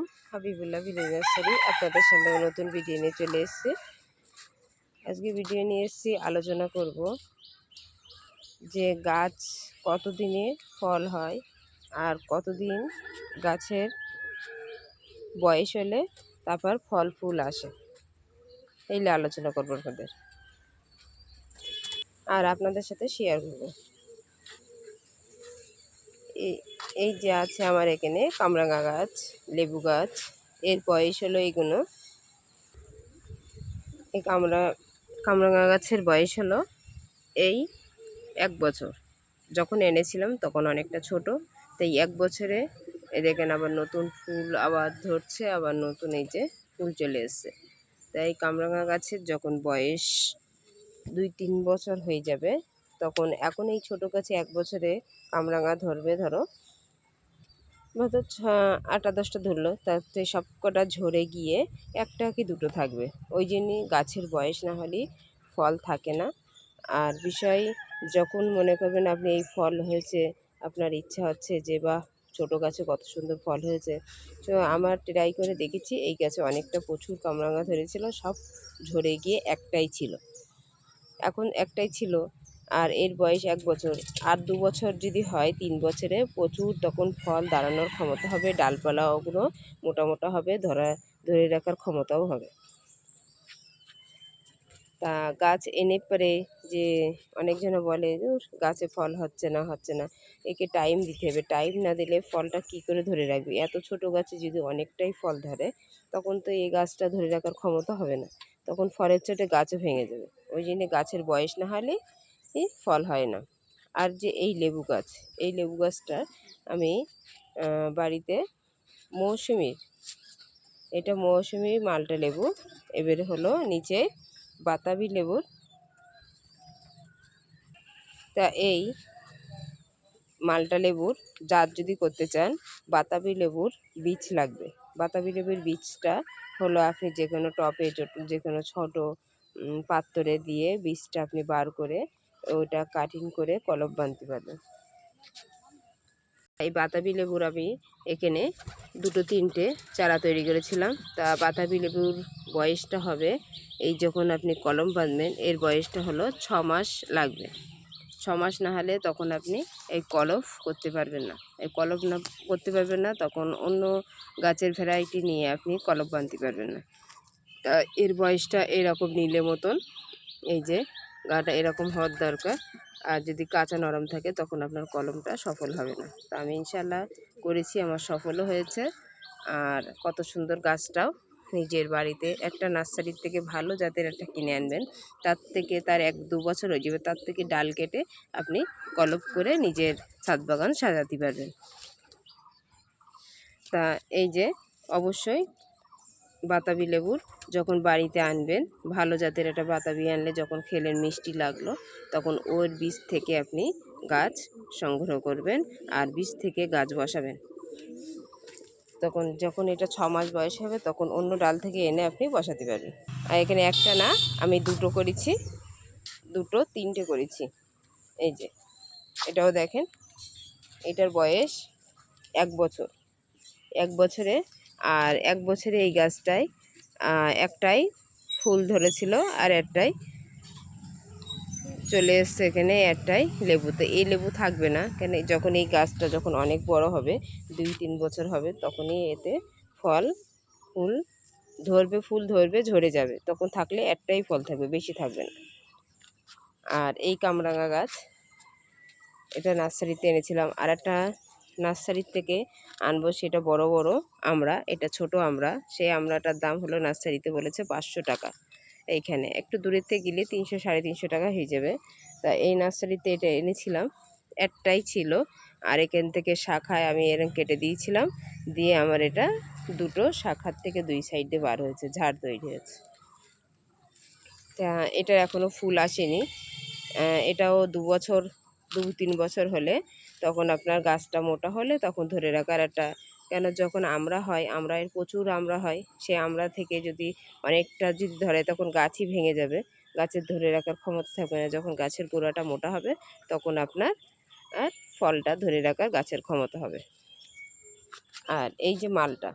আলাইকুম, Habibullah village nursery, আপনাদের সামনে নতুন ভিডিও নিয়ে চলে এসেছি। আজকে ভিডিও নিয়ে এসেছি, আলোচনা করব যে গাছ কতদিনে ফল হয় আর কতদিন গাছের বয়স হলে তারপর ফল ফুল আসে। এই নিয়ে আলোচনা করব আপনাদের। আর আপনাদের সাথে শেয়ার করব। এই যে আছে আমার এখানে কামরাঙা গাছ, লেবু গাছ, এর বয়স হলো এইগুলো এই কামরা, কামরাঙা গাছের বয়স হলো এই এক বছর। যখন এনেছিলাম তখন অনেকটা ছোট, তাই এক বছরে দেখেন আবার নতুন ফুল আবার ধরছে, আবার নতুন এই যে ফুল চলে এসছে। তাই কামরাঙা গাছের যখন বয়স দুই তিন বছর হয়ে যাবে তখন এখন এই ছোটো গাছে এক বছরে কামরাঙা ধরবে, ধরো। হয়তো আটটা, দশটা ধরলো, তাতে সব কটা ঝরে গিয়ে একটা কি দুটো থাকবে। ওই জন্যই গাছের বয়স না হলেই ফল থাকে না। আর বিষয়, যখন মনে করবেন আপনি এই ফল হয়েছে, আপনার ইচ্ছা হচ্ছে যে বা ছোটো গাছে কত সুন্দর ফল হয়েছে। তো আমার ট্রাই করে দেখেছি, এই গাছে অনেকটা প্রচুর কামরাঙা ধরেছিল, সব ঝরে গিয়ে একটাই ছিল। এখন একটাই ছিল আর এর বয়স এক বছর। আর দু বছর যদি হয়, তিন বছরে প্রচুর তখন ফল দাঁড়ানোর ক্ষমতা হবে ডালপালাগুলো মোটা মোটা হবে, ধরা, ধরে রাখার ক্ষমতাও হবে। তা গাছ এনে পরে যে অনেকজন বলে গাছে ফল হচ্ছে না হচ্ছে না। একে টাইম দিতে হবে। টাইম না দিলে ফলটা কি করে ধরে রাখবে? এত ছোট গাছে যদি অনেকটাই ফল ধরে, তখন তো এই গাছটা ধরে রাখার ক্ষমতা হবে না। তখন ফলের চোটে গাছও ভেঙে যাবে। ওই জন্যে গাছের বয়স না হলে ফল হয় না। আর যে এই লেবু গাছ, এই লেবু গাছটা আমি বাড়িতে মৌসুমির, এটা মৌসুমি মালটা লেবু, এবারে হলো নিচে বাতাবি লেবুর। তা এই মালটা লেবুর, জাত যদি করতে চান, বাতাবি লেবুর বীজ লাগবে। বাতাবি লেবুর বীজটা হলো আপনি যে কোনো টপে, যে কোনো ছোটো পাত্রে দিয়ে বীজটা আপনি বার করে ওটা কাটিং করে কলপ বানতে পারবেন এই বাতাবি লেবুর আমি এখানে দুটো তিনটে চারা তৈরি করেছিলাম। তা বাতাবি লেবুর বয়সটা হবে, এই যখন আপনি কলম বাঁধবেন এর বয়সটা হলো ছ মাস লাগবে। ছ মাস না হলে তখন আপনি এই কলফ করতে পারবেন না। এই কলফ না করতে পারবেন না, তখন অন্য গাছের ভ্যারাইটি নিয়ে আপনি কলফ বাঁধতে পারবেন না। তা এর বয়সটা এরকম নীলে মতন, এই যে গাটা এরকম হওয়ার দরকার। আর যদি কাঁচা নরম থাকে, তখন আপনার কলমটা সফল হবে না। তো আমি ইনশাল্লাহ করেছি, আমার সফলও হয়েছে। আর কত সুন্দর গাছটাও নিজের বাড়িতে, একটা নার্সারির থেকে ভালো জাতের একটা কিনে আনবেন। তার থেকে তার এক দু বছর হয়ে যাবে, তার থেকে ডাল কেটে আপনি কলপ করে নিজের ছাদ বাগান সাজাতে পারবেন। তা এই যে, অবশ্যই বাতাবি লেবুর যখন বাড়িতে আনবেন, ভালো জাতের একটা বাতাবি আনলে যখন খেলেন মিষ্টি লাগল, তখন ওর বীজ থেকে আপনি গাছ সংগ্রহ করবেন আর বীজ থেকে গাছ বসাবেন। তখন যখন এটা ছ মাস বয়স হবে, তখন অন্য ডাল থেকে এনে আপনি বসাতে পারবেন। আর এখানে একটা না, আমি দুটো করেছি, দুটো, তিনটে করেছি। এই যে, এটাও দেখেন, এটার বয়স এক বছর। এক বছরে আর এক বছরে এই গাছটায় একটাই ফুল ধরেছিল আর একটাই চলে এসছে এখানে একটাই লেবু। তো এই লেবু থাকবে না, কেন যখন এই গাছটা যখন অনেক বড় হবে, দুই তিন বছর হবে, তখনই এতে ফল, ফুল ধরবে ফুল ধরবে, ঝরে যাবে। তখন থাকলে একটাই ফল থাকবে, বেশি থাকবে না। আর এই কামরাঙা গাছ, এটা নার্সারিতে এনেছিলাম। আর একটা নার্সারির থেকে আনব সেটা বড় বড় আমরা, এটা ছোট আমরা। সেই আমরাটার দাম হলো নার্সারিতে বলেছে পাঁচশো টাকা এইখানে। একটু দূরের থেকে গেলে তিনশো, সাড়ে তিনশো টাকা হয়ে যাবে। তা এই নার্সারিতে এটা এনেছিলাম, একটাই ছিল। আর এখান থেকে শাখায় আমি এরকম কেটে দিয়েছিলাম, দিয়ে আমার এটা দুটো শাখার থেকে দুই সাইডে বার হয়েছে, ঝাড় তৈরি হয়েছে। তা এটার এখনও ফুল আসেনি। এটাও দু বছর, দু, তিন বছর হলে তখন আপনার গাছটা মোটা হলে তখন ধরে রাখার একটা, কেন যখন আমরা হয়, আমরা এর প্রচুর আমরা হয়, সে আমরা থেকে যদি অনেকটা যদি ধরে তখন গাছই ভেঙে যাবে। গাছের ধরে রাখার ক্ষমতা থাকবে না। যখন গাছের গোড়াটা মোটা হবে, তখন আপনার, আর ফলটা ধরে রাখার গাছের ক্ষমতা হবে। আর এই যে মালটা,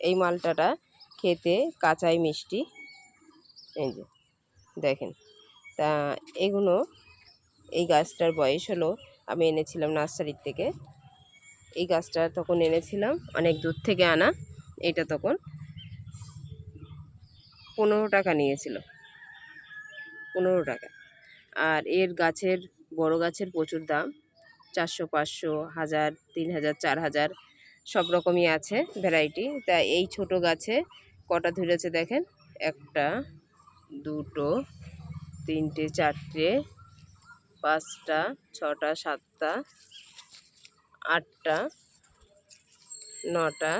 এই মালটাটা খেতে কাঁচাই মিষ্টি। এই যে, দেখেন, তা এগুলো, এই গাছটার বয়স হলো আমি এনেছিলাম নার্সারির থেকে। এই গাছটা তখন এনেছিলাম, অনেক দূর থেকে আনা, এটা তখন পনেরো টাকা নিয়েছিল। পনেরো টাকা। আর এর গাছের, বড় গাছের প্রচুর দাম, চারশো, পাঁচশো, হাজার, তিন হাজার, চার হাজার, সব রকমই আছে ভ্যারাইটি। তা এই ছোট গাছে কটা ধরেছে দেখেন? একটা, দুটো, তিনটে, চারটে পাঁচটা, ছটা, সাতটা, আটটা, নটা,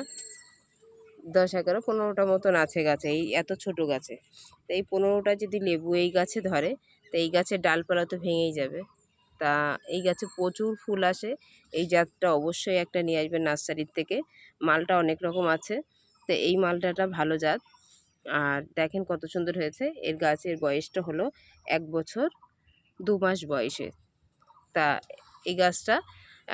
দশ, এগারো, পনেরোটা মতন আছে গাছে, এই এত ছোট গাছে। তো এই পনেরোটা যদি লেবু এই গাছে ধরে, তো এই গাছের ডালপালা তো ভেঙেই যাবে। তা এই গাছে প্রচুর ফুল আসে, এই জাতটা অবশ্যই একটা নিয়ে আসবেন নার্সারির থেকে। মালটা অনেক রকম আছে, তো এই মালটাটা ভালো জাত। আর দেখেন কত সুন্দর হয়েছে, এর গাছের বয়সটা হলো এক বছর। দু মাস বয়সে। তা এই গাছটা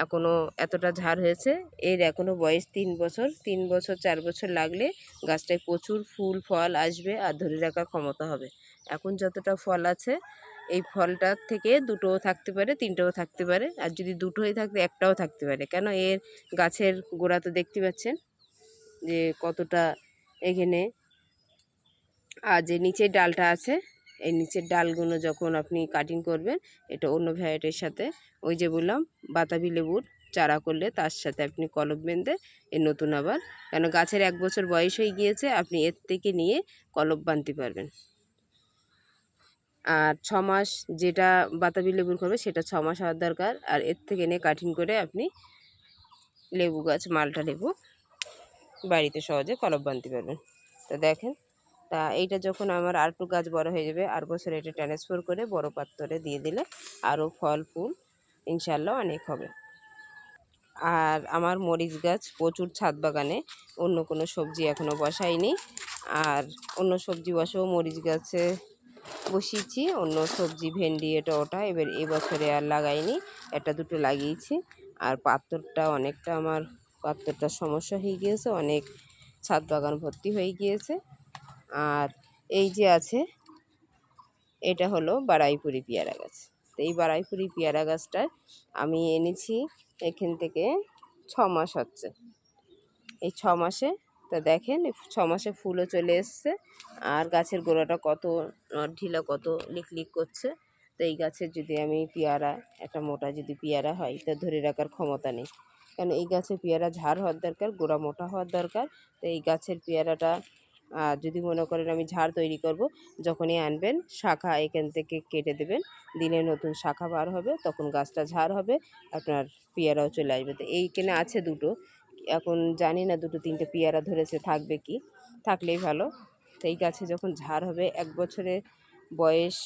এখনও এতটা ঝাড় হয়েছে। এর এখনও বয়স তিন বছর। তিন বছর, চার বছর লাগলে গাছটায় প্রচুর ফুল, ফল আসবে আর ধরে রাখার ক্ষমতা হবে। এখন যতটা ফল আছে, এই ফলটার থেকে দুটোও থাকতে পারে, তিনটেও থাকতে পারে। আর যদি দুটোই থাকতে একটাও থাকতে পারে। কেন এর গাছের গোড়া তো দেখতে পাচ্ছেন? যে কতটা এখানে, আর যে নিচে ডালটা আছে এই নিচের ডালগুলো যখন আপনি কাটিং করবেন, এটা অন্য ভ্যারাইটির সাথে, ওই যে বললাম, বাতাবি লেবুর চারা করলে তার সাথে আপনি কলম বেঁধে এ নতুন আবার, কেন গাছের এক বছর বয়স হয়ে গিয়েছে, আপনি এর থেকে নিয়ে কলব বানতে পারবেন। আর ছ মাস যেটা বাতাবি লেবুর করবে, সেটা ছ মাস হওয়ার দরকার, আর এর থেকে নিয়ে কাটিং করে আপনি লেবু গাছ, মালটা লেবু বাড়িতে সহজে কলব বানতে পারবেন। তো দেখেন তা এইটা যখন আমার আর একটু গাছ বড় হয়ে যাবে, আর বছর এটা ট্রান্সফার করে বড় পাত্রে দিয়ে দিলে আরও ফল, ফুল ইনশাল্লাহ অনেক হবে। আর আমার মরিচ গাছ প্রচুর ছাদ বাগানে, অন্য কোনো সবজি এখনও বসাইনি। আর অন্য সবজি বসাও মরিচ গাছে বসিয়েছি, অন্য সবজি, ভেন্ডি, এটা ওটা এবার এবছরে আর লাগাইনি, একটা দুটো লাগিয়েছি। আর পাত্রটা অনেকটা আমার পাত্রটা সমস্যা হয়ে গিয়েছে, অনেক ছাদ বাগান ভর্তি হয়ে গিয়েছে। আর এই যে আছে, এটা হলো বারাইপুরি পেয়ারা গাছ। তো এই বারাইপুরি পেয়ারা গাছটা আমি এনেছি এখান থেকে ছ মাস হচ্ছে। এই ছ মাসে, তা দেখেন ছ মাসে ফুলও চলে এসছে আর গাছের গোড়াটা কত ঢিলা কত লিক লিক করছে। তো এই গাছের যদি আমি পেয়ারা, একটা মোটা যদি পেয়ারা হয়, তা ধরে রাখার ক্ষমতা নেই। কারণ এই গাছের পেয়ারা ঝাড় হওয়ার দরকার, গোড়া মোটা হওয়ার দরকার। তো এই গাছের পেয়ারাটা আর যদি মনে করেন আমি ঝাড় তৈরি করব, যখনই আনবেন, শাখা এখান থেকে কেটে দেবেন। দিলে নতুন শাখা বার হবে, তখন গাছটা ঝাড় হবে, আপনার পেয়ারাও চলে আসবে। তো এইখানে আছে দুটো। এখন জানি না দুটো, তিনটে পেয়ারা ধরেছে, থাকবে কি? থাকলেই ভালো। তো এই গাছে যখন ঝাড় হবে, এক বছরের বয়স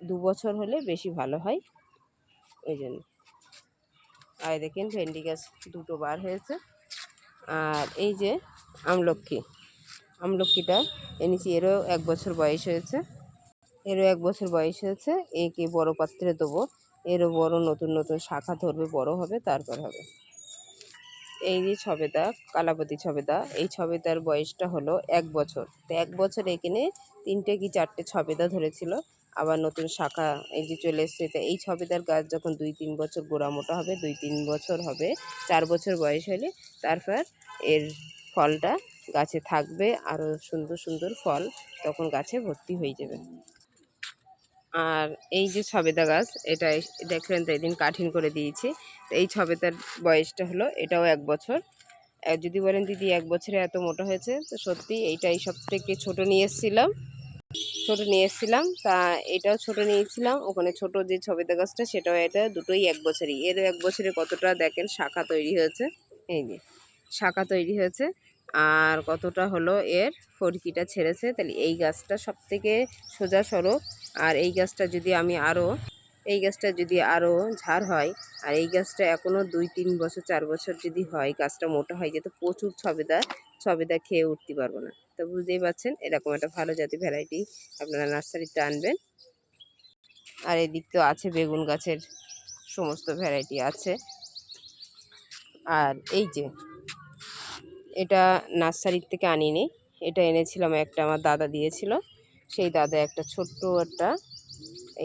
দু বছর হলে বেশি ভালো হয়। ওই জন্য। আর দেখেন ভেন্ডি গাছ দুটো বার হয়েছে। আর এই যে আমলক্ষী। আমলক্ষীটা এনেছি এরও এক বছর বয়স হয়েছে। এরও এক বছর বয়স হয়েছে। একে বড় পাত্রে দেবো। এরও বড় নতুন নতুন শাখা ধরবে, বড় হবে, তারপর হবে। এই যে ছবেদা, কালাপতি ছবেদা, এই ছবেদার বয়সটা হলো এক বছর। তো এক বছর এখানে তিনটে কি চারটে ছবেদা ধরেছিল, আবার নতুন শাখা এই যে চলে এসছে। তো এই ছবেদার গাছ যখন দুই তিন বছর গোড়া মোটা হবে, দুই তিন বছর হবে, চার বছর বয়স হলে তারপর এর ফলটা গাছে থাকবে আরও সুন্দর সুন্দর ফল তখন গাছে ভর্তি হয়ে যাবে। আর এই যে ছবেদা গাছ, এটা দেখলেন তো এদিন কাঠিন করে দিয়েছি। তো এই ছবেদার বয়সটা হলো, এটাও এক বছর। যদি বলেন দিদি, এক বছরে এত মোটা হয়েছে, তো সত্যি এইটাই সব থেকে ছোটো নিয়ে এসেছিলাম। ছোটো নিয়ে এসেছিলাম, তা এটাও ছোটো নিয়েছিলাম। ওখানে ছোট যে ছবেদা গাছটা, সেটাও এটা দুটোই এক বছরই। এর এক বছরে কতটা দেখেন শাখা তৈরি হয়েছে। এই যে শাখা তৈরি হয়েছে। আর কতটা হলো এর ফরকিটা ছেড়েছে, তাহলে এই গাছটা সব থেকে সোজা সড়ক আর এই গাছটা যদি আমি আরও এই গাছটা যদি আরও ঝাড় হয়, আর এই গাছটা এখনও দুই, তিন বছর, চার বছর যদি হয়, গাছটা মোটা হয় যেত, প্রচুর ছবেদা ছবেদা খেয়ে উঠতে পারব না। তো বুঝতেই পারছেন, এরকম একটা ভালো জাতি ভ্যারাইটি আপনারা নার্সারিতে আনবেন। আর এদিক তো আছে বেগুন গাছের সমস্ত ভ্যারাইটি আছে। আর এই যে এটা নার্সারির থেকে আনিনি। এটা এনেছিলাম, একটা আমার দাদা দিয়েছিল। সেই দাদা একটা ছোট্ট একটা,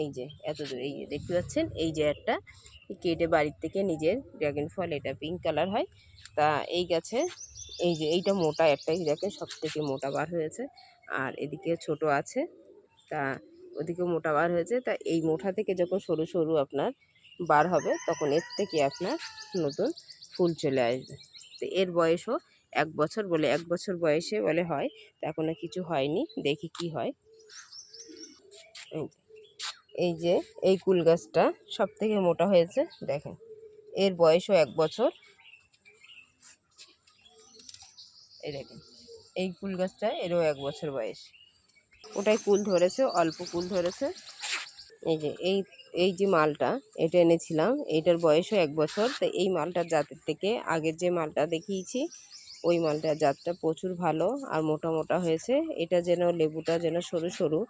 এই যে এত দূর এই যে, দেখতে পাচ্ছেন? এই যে একটা কেটে বাড়ির থেকে নিজের ড্রাগন ফল এটা পিঙ্ক কালার হয়। তা এই গাছে, এই যে, এইটা মোটা একটাই দেখেন সব থেকে মোটা বার হয়েছে। আর এদিকে ছোট আছে, তা ওদিকে মোটা বার হয়েছে। তা এই মোটা থেকে যখন সরু সরু আপনার বার হবে, তখন এর থেকে আপনার নতুন ফুল চলে আসবে। তো এর বয়সও এক বছর বলে এক বছর বয়সে বলে হয়। তা এখনও কিছু হয়নি। দেখি কি হয়। এই যে- এই কুল গাছটা সব থেকে মোটা হয়েছে, দেখেন। এর বয়সও এক বছর। এই দেখেন, এই কুল গাছটা এরও এক বছর বয়স। ওটাই কুল ধরেছে, অল্প কুল ধরেছে। এই যে, এই এই যে মালটা, এটা এনেছিলাম এইটার বয়সও এক বছর। তো এই মালটার জাতের থেকে আগের যে মালটা দেখিয়েছি ওই মালটার জাতটা প্রচুর ভালো আর মোটা মোটা হয়েছে। এটা যেন লেবুটা যেন সরু সরু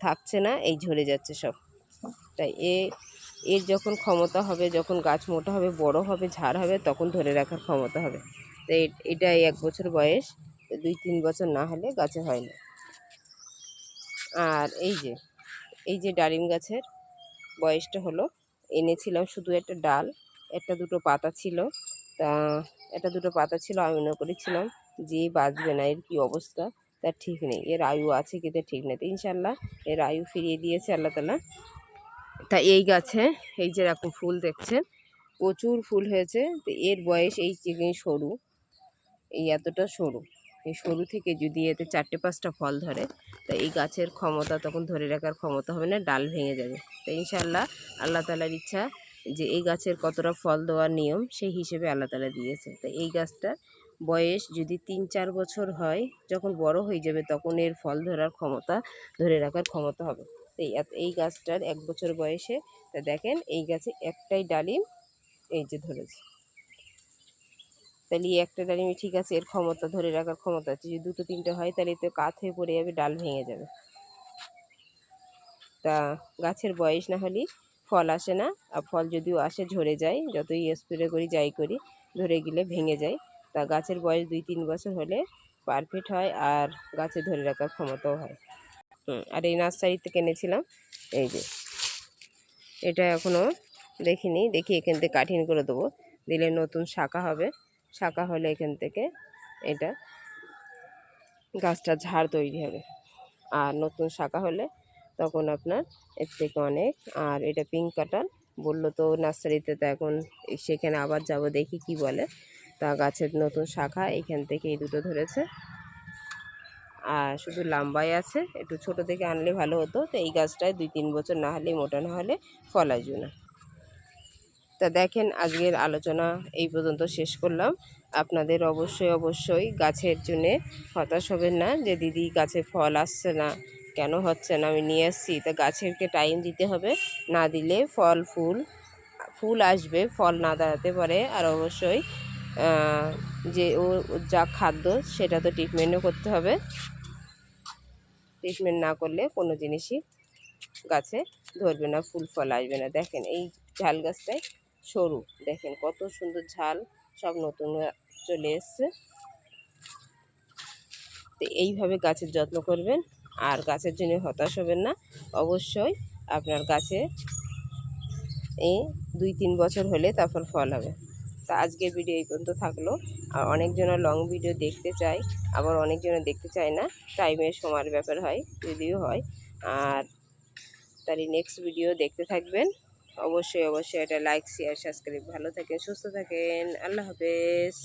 থাকছে না, এই ঝরে যাচ্ছে সব। তাই এ, এর যখন ক্ষমতা হবে, যখন গাছ মোটা হবে, বড় হবে, ঝাড় হবে, তখন ধরে রাখার ক্ষমতা হবে। তো এ- এটা এক বছর বয়স, দুই তিন বছর না হলে গাছে হয় না। আর এই যে এই যে ডালিম গাছের বয়সটা হলো, এনেছিলাম শুধু একটা ডাল, একটা দুটো পাতা ছিল। তা একটা দুটো পাতা ছিল, আমি মনে করেছিলাম যে বাঁচবে না, এর কী অবস্থা? তার ঠিক নেই, এর আয়ু আছে কি তা ঠিক নেই। তো ইনশাল্লাহ এর আয়ু ফিরিয়ে দিয়েছে আল্লাহ তালা তা এই গাছে, এই যে এরকম ফুল দেখছেন, প্রচুর ফুল হয়েছে। তো এর বয়স এই চিকনি সরু, এই এতটা সরু। এই সরু থেকে যদি এতে চারটে পাঁচটা ফল ধরে, তা এই গাছের ক্ষমতা তখন ধরে রাখার ক্ষমতা হবে না, ডাল ভেঙে যাবে। তো ইনশাল্লাহ আল্লাহ তালার ইচ্ছা যে এই গাছের কতটা ফল দেওয়ার নিয়ম সেই হিসেবে আল্লাহ তালা দিয়েছে। তো এই গাছটার বয়স যদি তিন চার বছর হয়, যখন বড় হয়ে যাবে তখন এর ফল ধরার ক্ষমতা, ধরে রাখার ক্ষমতা হবে। এই এই গাছটার এক বছর বয়সে, তা দেখেন এই গাছে একটাই ডালিম, এই যে ধরেছে। তাহলে একটা ডালিমই ঠিক আছে, এর ক্ষমতা, ধরে রাখার ক্ষমতা আছে। যদি দুটো তিনটে হয়, তাহলে তো কাত হয়ে পড়ে যাবে, ডাল ভেঙে যাবে। তা গাছের বয়স না হলেই ফল আসে না। আর ফল যদিও আসে, ঝরে যায়, যতই স্প্রে করি, যাই করি, ধরে গেলে ভেঙে যায়। তা গাছের বয়স দুই তিন বছর হলে পারফেক্ট হয় আর গাছে ধরে রাখার ক্ষমতাও হয়। আর এই নার্সারি থেকে এনেছিলাম এই যে। এটা এখনও দেখিনি, দেখি এখান থেকে কাঠিন করে দেবো। দিলে নতুন শাখা হবে, শাখা হলে এখান থেকে এটা গাছটা ঝাড় তৈরি হবে। আর নতুন শাখা হলে তখন আপনার এর থেকে অনেক। আর এটা পিঙ্ক কাটার বলল তো নার্সারিতে তো এখন সেখানে আবার যাব, দেখি কি বলে। তা গাছের নতুন শাখা, এখান থেকে এই দুটো ধরেছে। আর শুধু লাম্বাই আছে, একটু ছোট থেকে আনলে ভালো হতো। তো এই গাছটায় দুই তিন বছর না হলে, মোটা না হলে ফল আসবে না। তা দেখেন, আজকের আলোচনা এই পর্যন্ত শেষ করলাম। আপনাদের অবশ্যই অবশ্যই গাছের জন্যে হতাশ হবেন না যে, দিদি গাছে ফল আসছে না। কেন হচ্ছে না? আমি নিয়ে আসছি তা গাছেরকে টাইম দিতে হবে। না দিলে ফল, ফুল ফুল আসবে, ফল না দাঁড়াতে পারে। আর অবশ্যই যে ও যা খাদ্য, সেটা তো ট্রিটমেন্টও করতে হবে। ট্রিটমেন্ট না করলে কোনো জিনিসই গাছে ধরবে না, ফুল, ফল আসবে না। দেখেন, এই ঝাল গাছটাই সরু। দেখেন, কত সুন্দর ঝাল সব নতুন চলে এসছে। তো এইভাবে গাছের যত্ন করবেন। আর গাছের জন্য হতাশ হবেন না। অবশ্যই আপনার গাছে এই দুই তিন বছর হলে তারপর ফল হবে। তা আজকের ভিডিও এই পর্যন্ত থাকল। আর অনেকজনা লং ভিডিও দেখতে চায় আবার অনেকজনা দেখতে চায় না। টাইমের সময়ের ব্যাপার হয়, যদিও হয়। আর তারই নেক্সট ভিডিও দেখতে থাকবেন। অবশ্যই অবশ্যই এটা লাইক শেয়ার সাবস্ক্রাইব ভালো থাকেন, সুস্থ থাকেন। আল্লাহ হাফেজ।